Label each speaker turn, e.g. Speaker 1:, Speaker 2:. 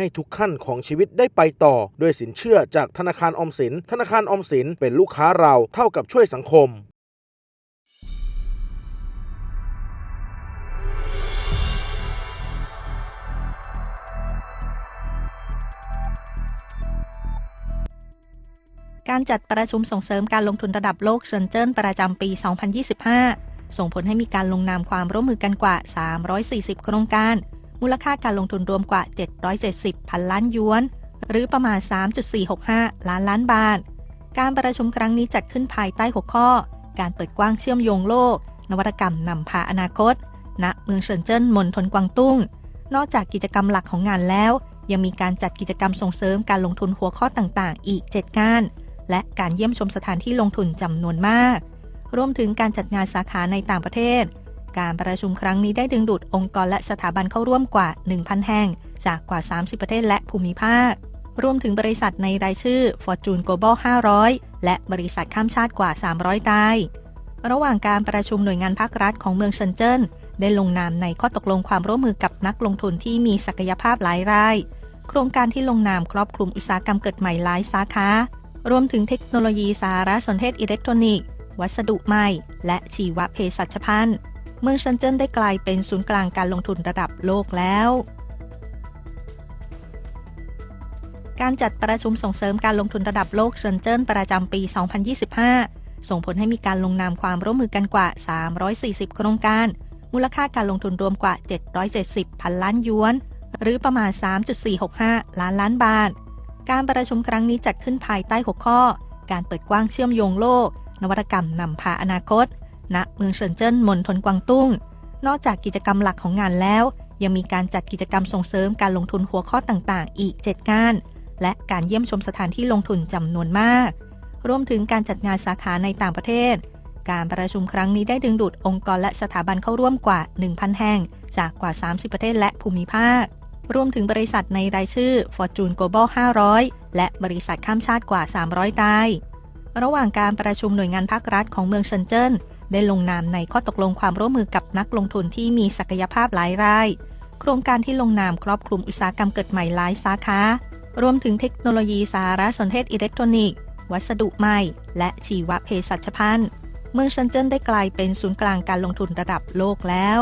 Speaker 1: ให้ทุกขั้นของชีวิตได้ไปต่อ ด้วยสินเชื่อจากธนาคารออมสิน ธนาคารออมสินเป็นลูกค้าเราเท่ากับช่วยสังคม
Speaker 2: การจัดประชุมส่งเสริมการลงทุนระดับโลกเซินเจิ้นประจำปี 2025 ส่งผลให้มีการลงนามความร่วมมือกันกว่า 340 โครงการ มูลค่าการลงทุนรวมกว่า 770 พันล้านหยวน หรือประมาณ 3.465 ล้านล้านบาท การประชุมครั้งนี้จัดขึ้นภายใต้หัวข้อ การเปิดกว้างเชื่อมโยงโลก นวัตกรรมนำพาอนาคต ณ เมืองเซินเจิ้นมณฑลกวางตุ้ง นอกจากกิจกรรมหลักของงานแล้ว ยังมีการจัดกิจกรรมส่งเสริมการลงทุนหัวข้อต่างๆ อีก 7 งาน และการเยี่ยมชมสถานที่ลงทุนจำนวนมาก รวมถึงการจัดงานสาขาในต่างประเทศ การประชุมครั้งนี้ได้ดึงดูดองค์กรและสถาบันเข้าร่วมกว่า 1,000 แห่ง จากกว่า 30 ประเทศและภูมิภาค รวมถึงบริษัทในรายชื่อ Fortune Global 500 และบริษัทข้ามชาติกว่า 300ราย ระหว่างการประชุมหน่วยงานภาครัฐของเมืองเซินเจิ้น ได้ลงนามในข้อตกลงความร่วมมือกับนักลงทุนที่มีศักยภาพหลายราย โครงการที่ลงนามครอบคลุมอุตสาหกรรมเกิดใหม่หลายสาขารวมถึงเทคโนโลยีสารสนเทศอิเล็กทรอนิกส์ วัสดุใหม่ และชีวเภสัชพันธ์ เมืองเซินเจิ้นได้กลายเป็นศูนย์กลางการลงทุนระดับโลกแล้ว การจัดประชุมส่งเสริมการลงทุนระดับโลกเซินเจิ้นประจำปี 2025 ส่งผลให้มีการลงนามความร่วมมือกันกว่า 340 โครงการ มูลค่าการลงทุนรวมกว่า 770 พันล้านหยวน หรือประมาณ 3.465 ล้านล้านบาท การประชุมครั้งนี้จัดขึ้นภายใต้หัวข้อ การเปิดกว้างเชื่อมโยงโลก นวัตกรรมนำพาอนาคต ณเมืองเซินเจิ้นมณฑลกวางตุ้ง นอกจากกิจกรรมหลักของงานแล้ว ยังมีการจัดกิจกรรมส่งเสริมการลงทุนหัวข้อต่างๆ อีก 7 งาน และการเยี่ยมชมสถานที่ลงทุนจำนวนมาก รวมถึงการจัดงานสาขาในต่างประเทศ การประชุมครั้งนี้ได้ดึงดูดองค์กรและสถาบันเข้าร่วมกว่า 1,000 แห่ง จากกว่า 30 ประเทศและภูมิภาค รวมถึงบริษัทในรายชื่อ Fortune Global 500 และบริษัทข้ามชาติกว่า 300รายระหว่างการประชุมหน่วยงานภาครัฐของเมืองเซินเจิ้น ได้ลงนามในข้อตกลงความร่วมมือกับนักลงทุนที่มีศักยภาพหลายราย โครงการที่ลงนามครอบคลุมอุตสาหกรรมเกิดใหม่หลายสาขารวมถึงเทคโนโลยีสารสนเทศอิเล็กทรอนิกส์ วัสดุใหม่ และชีวเภสัชพันธ์ เมืองเซินเจิ้นได้กลายเป็นศูนย์กลางการลงทุนระดับโลกแล้ว